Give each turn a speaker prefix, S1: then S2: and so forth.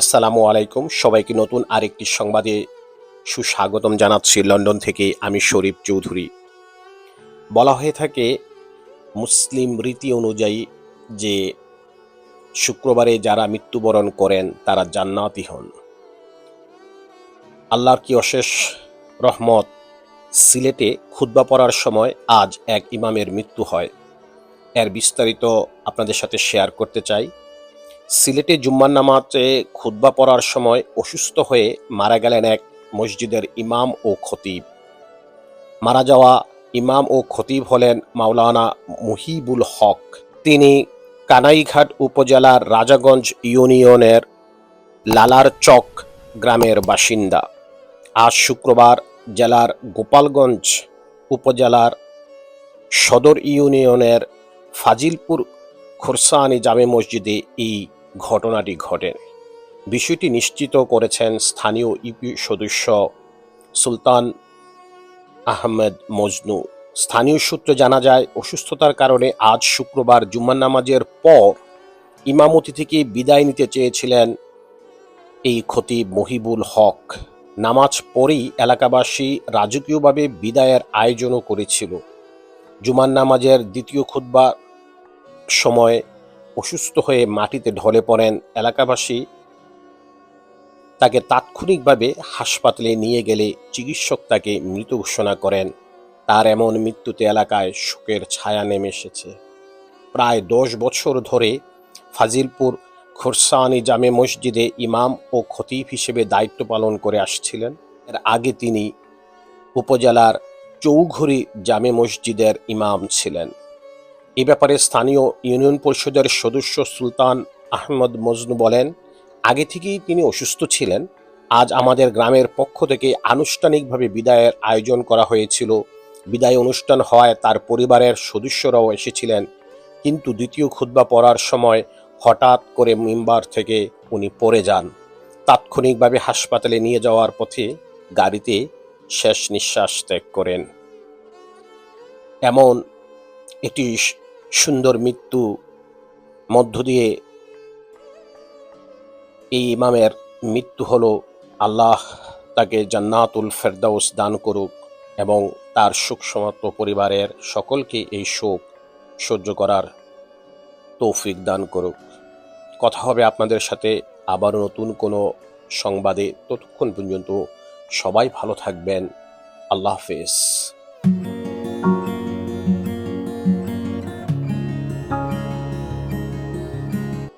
S1: আসসালামু আলাইকুম। সবাইকে নতুন আরেকটি সংবাদে সুস্বাগতম জানাচ্ছি লন্ডন থেকে আমি শরীফ চৌধুরী। বলা হয়ে থাকে, মুসলিম রীতি অনুযায়ী যে শুক্রবারে যারা মৃত্যুবরণ করেন, তারা জান্নাতি হন। আল্লাহর কি অশেষ রহমত, সিলেটে খুতবা পড়ার সময় আজ এক ইমামের মৃত্যু হয়। এর বিস্তারিত আপনাদের সাথে শেয়ার করতে চাই। সিলেটে জুম্মার নামাজে খুতবা পড়ার সময় অসুস্থ হয়ে মারা গেলেন এক মসজিদের ইমাম ও খতিব। মারা যাওয়া ইমাম ও খতিব হলেন মাওলানা মুহিবুল হক। তিনি কানাইঘাট উপজেলার রাজাগঞ্জ ইউনিয়নের লালার চক গ্রামের বাসিন্দা। আজ শুক্রবার জেলার গোপালগঞ্জ উপজেলার সদর ইউনিয়নের ফাজিলপুর খোরসানি জামে মসজিদে এই ঘটনাটি ঘটে। বিষয়টি নিশ্চিত করেছেন স্থানীয় ইউপি সদস্য সুলতান আহমেদ মজনু। স্থানীয় সূত্রে জানা যায়, অসুস্থতার কারণে আজ শুক্রবার জুম্মান নামাজের পর ইমামতি থেকে বিদায় নিতে চেয়েছিলেন এই খতিব মহিবুল হক। নামাজ পরেই এলাকাবাসী রাজকীয়ভাবে বিদায়ের আয়োজনও করেছিল। জুমার নামাজের দ্বিতীয় খুতবা সময় অসুস্থ হয়ে মাটিতে ঢলে পড়েন এলাকাবাসী। তাকে তাৎক্ষণিকভাবে হাসপাতালে নিয়ে গেলে চিকিৎসক তাকে মৃত ঘোষণা করেন। তার এমন মৃত্যুতে এলাকায় শোকের ছায়া নেমে এসেছে। প্রায় দশ বছর ধরে ফাজিলপুর খোরসানি জামে মসজিদে ইমাম ও খতিব হিসেবে দায়িত্ব পালন করে আসছিলেন। এর আগে তিনি উপজেলার চৌঘরি জামে মসজিদের ইমাম ছিলেন। এ ব্যাপারে স্থানীয় ইউনিয়ন পরিষদের সদস্য সুলতান আহমদ মজনু বলেন, আগে থেকেই তিনি অসুস্থ ছিলেন। আজ আমাদের গ্রামের পক্ষ থেকে আনুষ্ঠানিকভাবে বিদায়ের আয়োজন করা হয়েছিল। বিদায় অনুষ্ঠান হওয়ায় তার পরিবারের সদস্যরাও এসেছিলেন। কিন্তু দ্বিতীয় খুতবা পড়ার সময় হঠাৎ করে মেম্বার থেকে উনি পড়ে যান। তাৎক্ষণিকভাবে হাসপাতালে নিয়ে যাওয়ার পথে গাড়িতে শেষ নিঃশ্বাস ত্যাগ করেন। এমন একটি সুন্দর মৃত্যু মধ্য দিয়ে এই ইমামের মৃত্যু হল আল্লাহ তাকে জান্নাতুল ফেরদাউস দান করুক এবং তার সুখ সমাপ্ত পরিবারের সকলকে এই শোক সহ্য করার তৌফিক দান করুক। কথা হবে আপনাদের সাথে আবার নতুন কোনো সংবাদে। ততক্ষণ পর্যন্ত সবাই ভালো থাকবেন। আল্লাহ হাফেজ।